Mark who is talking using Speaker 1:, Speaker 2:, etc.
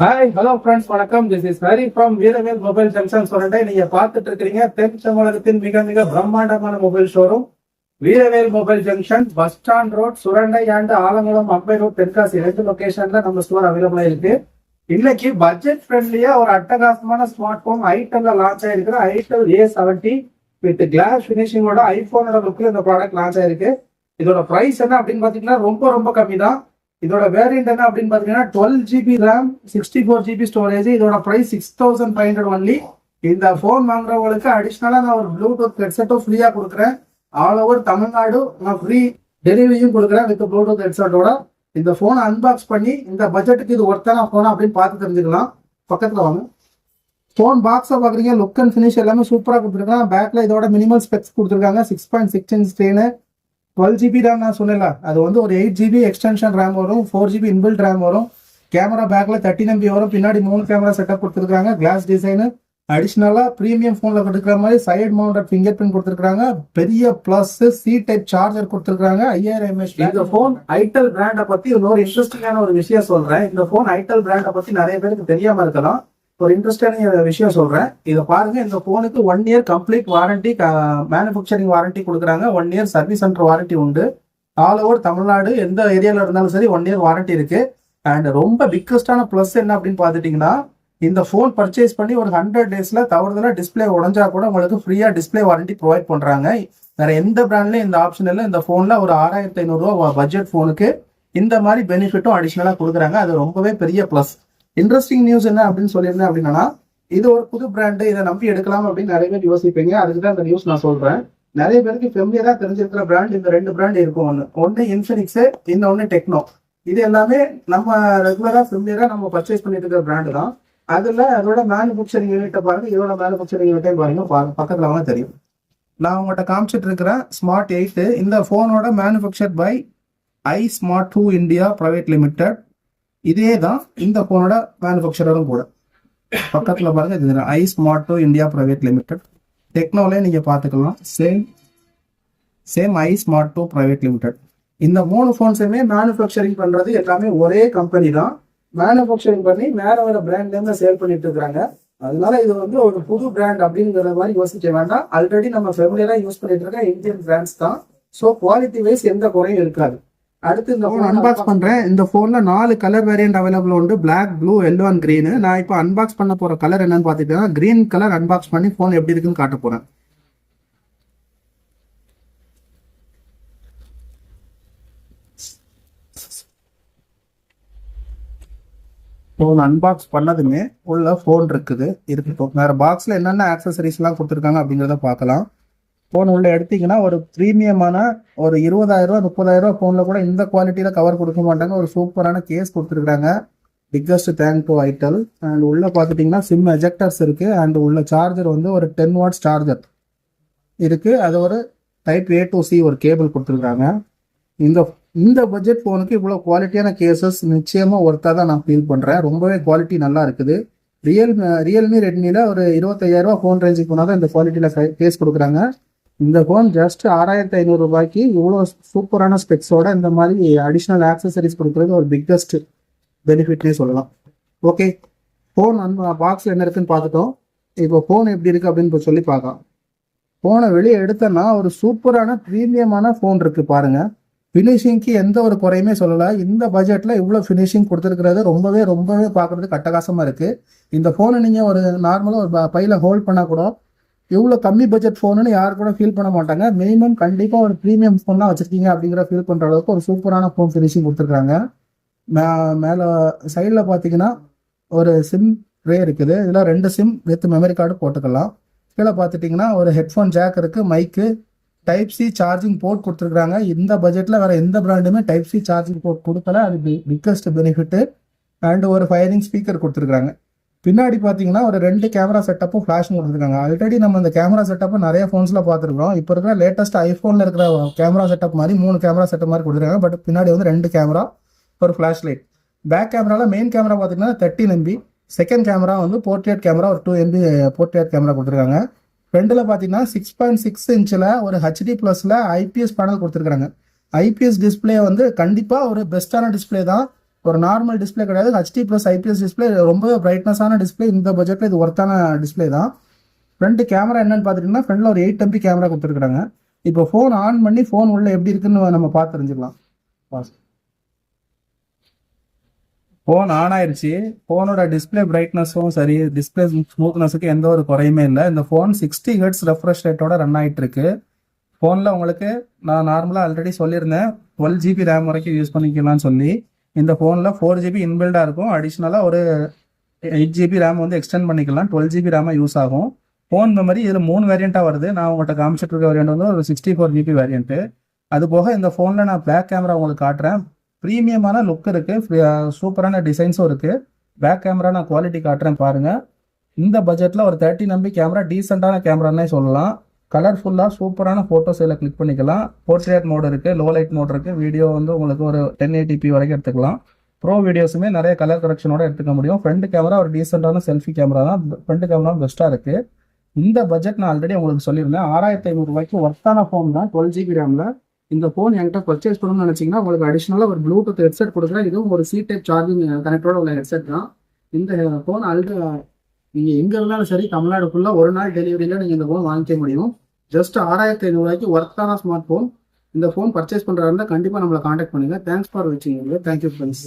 Speaker 1: Hi hello friends வணக்கம். This is Hari from Veeravel mobile junction சொல்லிட்டு நீங்க பாத்துட்டு இருக்கிறீங்க தென் தமிழகத்தின் மிக மிக பிரம்மாண்டமான mobile showroom Veeravel mobile junction bus stand road Surandai and Alangulam Ambai road Tenkasi ரெண்டு லொகேஷன்ல நம்ம ஸ்டோர் அவைலபிளா இருக்கு. இன்னைக்கு பட்ஜெட் ஃப்ரெண்ட்லியா ஒரு அட்டகாசமான ஸ்மார்ட் போன் ஐட்டம்ல launch ஆயிருக்கிற itel A seventy with glass ஃபினிஷிங்கோட ஐபோனோட லுக்ல இந்த ப்ராடக்ட் லான்ச் ஆயிருக்கு. இதோட பிரைஸ் என்ன அப்படின்னு பாத்தீங்கன்னா ரொம்ப ரொம்ப கம்மி தான் இதோட வேரியன்ட் என்ன அப்படின்னு பாத்தீங்கன்னா twelve GB RAM sixty four GB storage இதோட price six thousand five hundred only இந்த ஃபோன் வாங்குறவங்களுக்கு அடிஷ்னலா நான் ஒரு ப்ளூடூத் ஹெட்செட்டும் ஃப்ரீயா கொடுக்குறேன். ஆல் ஓவர் தமிழ்நாடு நான் ஃப்ரீ டெலிவரியும் கொடுக்குறேன் வித் ப்ளூடூத் ஹெட்செட்டோட இந்த ஃபோனை அன்பாக்ஸ் பண்ணி இந்த பட்ஜெட்டுக்கு இது ஒர்த்தான ஃபோனா அப்படின்னு பார்த்து தெரிஞ்சுக்கலாம். பக்கத்துல வாங்க. ஃபோன் பாக்ஸை பார்க்குறீங்க லுக் அண்ட் ஃபினிஷ் எல்லாமே சூப்பராக கொடுத்துருக்காங்க. பேக்கில் இதோட மினிமல் ஸ்பெக்ஸ் கொடுத்துருக்காங்க. Six point six inch screen twelve GB RAM நான் சொன்னேன்ல அது வந்து ஒரு எயிட் ஜிபி எக்ஸ்டென்ஷன் ரேம் வரும் ஃபோர் ஜிபி இன்பில்ட் ரேம் வரும். கேமரா பேக்கில் தேர்ட்டின் எம்பி வரும் பின்னாடி மூணு கேமரா செட்டப் கொடுத்துருக்காங்க கிளாஸ் டிசைனு அடிஷ்னலாக ப்ரீமியம் ஃபோனில் கொடுக்குற மாதிரி சைடு மவுண்டட் ஃபிங்கர் பிரிண்ட் கொடுத்துருக்காங்க பெரிய ப்ளஸ் சி டைப் சார்ஜர் கொடுத்துருக்காங்க ஐயாயிரம் எம்ஏஹெச் இந்த ஃபோன் ஐட்டல் பிராண்டை பற்றி இன்னொரு இன்ட்ரெஸ்டிங்கான ஒரு விஷயம் சொல்கிறேன் இந்த ஃபோன் ஐட்டல் பிராண்டை பற்றி நிறைய பேருக்கு தெரியாமல் இருக்கலாம். ஒரு இன்ட்ரெஸ்டான விஷயம் சொல்கிறேன் இதை பாருங்க இந்த ஃபோனுக்கு one year complete warranty manufacturing warranty கொடுக்குறாங்க. One year service centre warranty உண்டு. ஆல் ஓவர் தமிழ்நாடு எந்த ஏரியாவில் இருந்தாலும் சரி ஒன் இயர் வாரண்டி இருக்குது அண்ட் ரொம்ப பிக்கஸ்டான ப்ளஸ் என்ன அப்படின்னு பார்த்துட்டிங்கன்னா இந்த ஃபோன் பர்ச்சேஸ் பண்ணி ஒரு ஹண்ட்ரட் டேஸில் தவறுதலாக டிஸ்பிளே உடஞ்சா கூட உங்களுக்கு ஃப்ரீயாக டிஸ்பிளே வாரண்டி ப்ரொவைட் பண்ணுறாங்க வேறு எந்த பிராண்ட்லயும் இந்த ஆப்ஷன் இல்லை. இந்த ஃபோனில் ஒரு ஆறாயிரத்தி ஐநூறுரூவா பட்ஜெட் ஃபோனுக்கு இந்த மாதிரி பெனிஃபிட்டும் அடிஷ்னலாக கொடுக்குறாங்க. அது ரொம்பவே பெரிய ப்ளஸ் இன்ட்ரெஸ்டிங் நியூஸ் என்ன அப்படின்னு சொல்லியிருந்தேன் அப்படின்னா இது ஒரு புது பிராண்டு இதை நம்பி எடுக்கலாம் அப்படின்னு நிறைய பேர் யோசிப்பீங்க. அதுக்கு தான் இந்த நியூஸ் நான் சொல்றேன். நிறைய பேருக்கு ஃபெமிலியரா தெரிஞ்சிருக்கிற பிராண்ட் இந்த ரெண்டு பிராண்ட் இருக்கும் ஒன்று ஒன்று இன்ஃபினிக்ஸ் இன்னொன்று டெக்னோ இது எல்லாமே நம்ம ரெகுலரா ஃபெமிலியரா நம்ம பர்ச்சேஸ் பண்ணிட்டு இருக்கிற பிராண்டு தான். அதுல அதோட மேனுஃபேக்சரிங் யூனிட்டை பாருங்க. இதோட மேனுஃபேக்சரிங் யூனிட்டையும் பாருங்க. பக்கத்துல அவங்க தெரியும். நான் உங்கள்கிட்ட காமிச்சிட்டு இருக்கிறேன் ஸ்மார்ட் எயிட்டு இந்த ஃபோனோட manufacture by I smart to India private limited இதே தான் இந்த ஃபோனோட மேனுஃபேக்சரரும் கூட. பக்கத்தில் பாருங்க இது ஐ ஸ்மார்ட்டோ இந்தியா பிரைவேட் லிமிடெட் டெக்னோலே நீங்கள் பார்த்துக்கலாம். சேம் சேம் ஐ ஸ்மார்ட்டோ பிரைவேட் லிமிடெட் இந்த மூணு ஃபோன்ஸுமே மேனுஃபேக்சரிங் பண்ணுறது எல்லாமே ஒரே கம்பெனி தான். மேனுஃபேக்சரிங் பண்ணி வேற வேற பிராண்ட்லேருந்து சேல் பண்ணிட்டு இருக்கிறாங்க அதனால இது வந்து ஒரு புது பிராண்ட் அப்படிங்கிற மாதிரி யோசிக்க வேண்டாம். ஆல்ரெடி நம்ம ஃபெமிலியராக யூஸ் பண்ணிட்டு இருக்க இந்தியன் பிராண்ட்ஸ் தான். ஸோ குவாலிட்டி வைஸ் எந்த குறையும் இருக்காது. அடுத்து இந்த ஃபோன் அன்பாக்ஸ் பண்றேன். இந்த ஃபோன்ல நாலு கலர் வேரியன்ட் அவைலபிள் உண்டு. Black blue yellow and green. நான் இப்போ அன்பாக்ஸ் பண்ண போற கலர் என்னன்னு பார்த்துட்டேன்னா green கலர் அன்பாக்ஸ் பண்ணி ஃபோன் எப்படி இருக்குன்னு காட்ட போறேன். ஃபோன் அன்பாக்ஸ் பண்ணதுமே உள்ள ஃபோன் இருக்குது. இருக்கட்டும் வேற பாக்ஸ்ல என்னென்ன ஆக்சசரிஸ்லாம் கொடுத்துருக்காங்க அப்படிங்கிறத பார்க்கலாம். ஃபோன் உள்ள எடுத்தீங்கன்னா ஒரு ப்ரீமியமான ஒரு இருபதாயிரம் ரூபா முப்பதாயிரம் ரூபா ஃபோனில் கூட இந்த குவாலிட்டியில் கவர் கொடுக்க மாட்டாங்க. ஒரு சூப்பரான கேஸ் கொடுத்துருக்காங்க biggest thank to itel and உள்ள பார்த்துட்டிங்கன்னா சிம் எஜெக்டர்ஸ் இருக்கு. அண்ட் உள்ள சார்ஜர் வந்து ஒரு டென் வாட்ஸ் சார்ஜர் இருக்கு. அது ஒரு டைப் ஏ டு சி ஒரு கேபிள் கொடுத்துருக்காங்க இந்த இந்த பட்ஜெட் ஃபோனுக்கு இவ்வளோ குவாலிட்டியான கேசஸ் நிச்சயமாக ஒர்த்தாக தான் நான் ஃபீல் பண்ணுறேன் ரொம்பவே குவாலிட்டி நல்லா இருக்குது. ரியல் ரியல்மி ரெட்மியில் ஒரு இருபத்தையாயிரரூவா ஃபோன் ரேஞ்சுக்கு போனால் தான் இந்த குவாலிட்டியில் கேஸ் கொடுக்குறாங்க. இந்த ஃபோன் ஜஸ்ட் ஆறாயிரத்தி ஐநூறு ரூபாய்க்கு இவ்வளோ சூப்பரான ஸ்பெக்ஸோட இந்த மாதிரி அடிஷ்னல் ஆக்சசரிஸ் கொடுக்குறது ஒரு பிக்கஸ்ட் பெனிஃபிட்னே சொல்லலாம். ஓகே ஃபோன் அந்த பாக்ஸில் என்ன இருக்குன்னு பார்த்துட்டோம். இப்போ ஃபோன் எப்படி இருக்குது அப்படின்னு சொல்லி பார்க்கலாம். ஃபோனை வெளியே எடுத்தோன்னா ஒரு சூப்பரான ப்ரீமியமான ஃபோன் இருக்குது பாருங்கள் ஃபினிஷிங்க்கு எந்த ஒரு குறையுமே சொல்லலை. இந்த பட்ஜெட்டில் இவ்வளோ ஃபினிஷிங் கொடுத்துருக்கிறது ரொம்பவே ரொம்பவே பார்க்குறதுக்கு அட்டகாசமாக இருக்குது இந்த ஃபோனை நீங்கள் ஒரு நார்மலாக ஒரு ப- ஹோல்ட் பண்ணால் கூட எவ்வளோ கம்மி பட்ஜெட் ஃபோனுன்னு யார் கூட ஃபீல் பண்ண மாட்டாங்க. மினிமம் கண்டிப்பாக ஒரு ப்ரீமியம் ஃபோன்லாம் வச்சிருக்கீங்க அப்படிங்கிற ஃபீல் பண்ணுற அளவுக்கு ஒரு சூப்பரான ஃபோன் ஃபினிஷிங் கொடுத்துருக்காங்க. மே மேலே சைடில் பார்த்தீங்கன்னா ஒரு சிம் ரே இருக்குது. இதில் ரெண்டு சிம் வித் மெமரி கார்டு போட்டுக்கலாம். கீழே பார்த்துட்டிங்கன்னா ஒரு ஹெட்ஃபோன் ஜாக் இருக்குது mic type C charging port கொடுத்துருக்காங்க. இந்த பட்ஜெட்டில் வேறு எந்த பிராண்டுமே டைப் சி சார்ஜிங் போர்ட் கொடுக்கல. அது பிக்கஸ்ட் பெனிஃபிட்டு அண்ட் ஒரு ஃபயரிங் ஸ்பீக்கர் கொடுத்துருக்காங்க. பின்னாடி பார்த்தீங்கன்னா ஒரு ரெண்டு கேமரா செட்டப்பும் ஃப்ளாஷும் கொடுத்துருக்காங்க ஆல்ரெடி நம்ம இந்த கேமரா செட்டப்பை நிறைய ஃபோன்ஸில் பார்த்துருக்கோம் இப்போ இருக்கிற லேட்டஸ்ட் ஐஃபோனில் இருக்கிற கேமரா செட்டப் மாதிரி மூணு கேமரா செட்டப் மாதிரி கொடுத்துருக்காங்க. பட் பின்னாடி வந்து ரெண்டு கேமரா ஒரு ஃப்ளாஷ் லைட் பேக் கேமராவில் மெயின் கேமரா பார்த்தீங்கன்னா தேர்ட்டின் எம்பி செகண்ட் கேமரா வந்து போர்ட்ரேட் கேமரா ஒரு டூ எம்பி போர்ட்ரேட் கேமரா கொடுத்துருக்காங்க. ஃப்ரண்டில் பார்த்தீங்கன்னா சிக்ஸ் பாயிண்ட் சிக்ஸ் இன்ச்சில் ஒரு ஹெச்டி ப்ளஸில் ஐபிஎஸ் பேனல் கொடுத்துருக்காங்க ஐபிஎஸ் டிஸ்பிளே வந்து கண்டிப்பாக ஒரு பெஸ்ட்டான டிஸ்பிளே தான். ஒரு நார்மல் டிஸ்ப்ளே கிடையாது. ஹச்டி ப்ளஸ் ஐபிஎஸ் டிஸ்பிளே ரொம்ப பிரைட்னஸான டிஸ்ப்ளே இந்த பட்ஜெட்டில் இது ஒர்த்தான டிஸ்ப்ளே தான். ஃப்ரண்ட் கேமரா என்னன்னு பார்த்துட்டிங்கன்னா ஃப்ரண்ட்ல ஒரு எயிட் எம்பி கேமரா கொடுத்துருக்காங்க இப்போ ஃபோன் ஆன் பண்ணி ஃபோன் உள்ள எப்படி இருக்குன்னு நம்ம பார்த்து தெரிஞ்சுக்கலாம். ஃபோன் ஆன் ஆயிடுச்சு ஃபோனோட டிஸ்பிளே பிரைட்னஸும் சரி டிஸ்ப்ளே ஸ்மூத்னஸுக்கு எந்த ஒரு குறையுமே இல்லை. இந்த ஃபோன் சிக்ஸ்டி ஹெட்ஸ் ரெஃப்ரெஷ் ரேட்டோட ரன் ஆகிட்டு இருக்கு. ஃபோனில் உங்களுக்கு நான் நார்மலாக ஆல்ரெடி சொல்லியிருந்தேன். டுவெல் ஜிபி ரேம் வரைக்கும் யூஸ் பண்ணிக்கலாம்னு சொல்லி. இந்த ஃபோனில் ஃபோர் ஜிபி இன்பில்டாக இருக்கும். அடிஷ்னலாக ஒரு எயிட் ஜிபி ரேம் வந்து எக்ஸ்டெண்ட் பண்ணிக்கலாம். டுவெல் ஜிபி ரேமாக யூஸ் ஆகும். ஃபோன் மெமரி இதில் மூணு வேரியண்ட்டாக வருது. நான் உங்கள்கிட்ட காமிச்சிட்டு இருக்க வேரியண்ட் வந்து ஒரு சிக்ஸ்டி ஃபோர் ஜிபி வேரியண்ட்டு அது போக இந்த ஃபோனில் நான் பேக் கேமரா உங்களுக்கு காட்டுறேன். ப்ரீமியமான லுக் இருக்குது சூப்பரான டிசைன்ஸும் இருக்குது பேக் கேமரா நான் குவாலிட்டி காட்டுறேன் பாருங்கள் இந்த பட்ஜெட்டில் ஒரு தேர்ட்டி நம்பி கேமரா டீசெண்டான கேமரானே சொல்லலாம். கலர்ஃபுல்லாக சூப்பரான ஃபோட்டோஸ் இதில் கிளிக் பண்ணிக்கலாம். போர்ட்ரேட் மோட் இருக்குது லோ லைட் மோட் இருக்குது வீடியோ வந்து உங்களுக்கு ஒரு டென் எயிட்டிபி வரைக்கும் எடுத்துக்கலாம். ப்ரோ வீடியோஸுமே நிறைய கலர் கரெக்ஷனோட எடுத்துக்க முடியும். ஃப்ரண்ட் கேமரா ஒரு டீசெண்டான செல்ஃபி கேமரா தான். ஃப்ரண்ட் கேமரா பெஸ்ட்டாக இருக்குது இந்த பட்ஜெட் நான் ஆல்ரெடி உங்களுக்கு சொல்லியிருந்தேன். ஆறாயிரத்தி ஐநூறுரூவாய்க்கு ஒர்த்தான ஃபோன் தான். டுவெல் ஜிபி ரேமில் இந்த ஃபோன் என்கிட்ட பர்ச்சேஸ் பண்ணணும்னு நினச்சிங்கன்னா உங்களுக்கு அடிஷ்னலாக ஒரு ப்ளூடூத் ஹெட்செட் கொடுக்குறேன். இதுவும் ஒரு சி டைப் சார்ஜிங் கனெக்டோட உள்ள ஹெட்செட் தான். இந்த ஃபோன் ஆல்ரெடி நீங்கள் எங்கே இருந்தாலும் சரி தமிழ்நாடு ஃபுல்லாக ஒரு நாள் டெலிவரியில் நீங்கள் இந்த ஃபோன் வாங்கிக்க முடியும். ஜஸ்ட் ஆறாயிரத்தி ஐநூறுரூவாய்க்கு ஒர்த்தான ஸ்மார்ட் ஃபோன் இந்த ஃபோன் பர்ச்சேஸ் பண்ணுறதா இருந்தால் கண்டிப்பாக நம்மளை காண்டாக்ட் பண்ணுங்கள் தேங்க்ஸ் ஃபார் வாட்சிங் தேங்க்யூ ஃப்ரெண்ட்ஸ்